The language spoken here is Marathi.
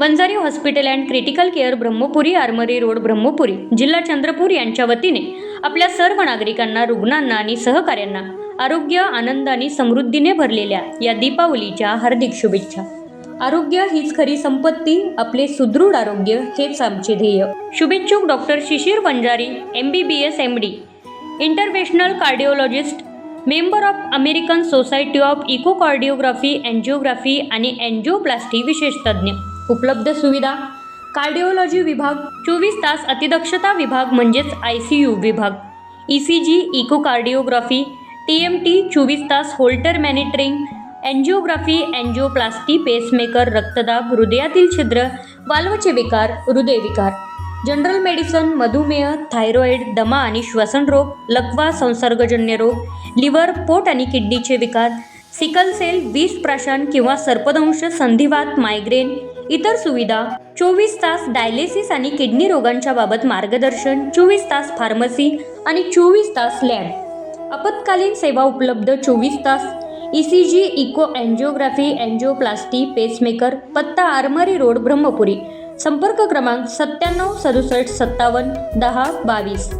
Vanjari hospital and critical care Brahmapuri Armori road Brahmapuri. जिल्हा चंद्रपूर यांच्या वतीने आपल्या सर्व नागरिकांना रुग्णांना आणि सहकाऱ्यांना आरोग्य आनंद आणि समृद्धीने भरलेल्या या दीपावलीच्या हार्दिक शुभेच्छा. आरोग्य हीच खरी संपत्ती आपले सुदृढ आरोग्य हेच आमचे ध्येय. शुभेच्छुक doctor Shishir Vanjari M B B S M D international cardiologist member of American society of echocardiography angiography आणि अँजिओप्लास्टी विशेष तज्ज्ञ उपलब्ध सुविधा. कार्डिओलॉजी विभाग चोवीस तास अतिदक्षता विभाग म्हणजेच आय सी यू विभाग. E C G echocardiography T M T चोवीस तास holter monitoring angiography angioplasty pacemaker रक्तदाब हृदयातील छिद्र वाल्वचे विकार हृदयविकार जनरल मेडिसन मधुमेह थायरॉईड दमा आणि श्वसन रोग लकवा संसर्गजन्य रोग लिव्हर पोट आणि किडनीचे विकार. सिकल सेल विष प्राशन किंवा सर्पदंश संधिवात मायग्रेन इतर सुविधा चोवीस तास डायलिसिस आणि किडनी रोगांच्या बाबत मार्गदर्शन चोवीस तास फार्मसी आणि चोवीस तास लॅब. आपत्कालीन सेवा उपलब्ध चोवीस तास. E C G echo angiography angioplasty pacemaker पत्ता आरमारी रोड ब्रह्मपुरी. संपर्क क्रमांक सत्त्याण्णव सदुसष्ट सत्तावन्न दहा बावीस.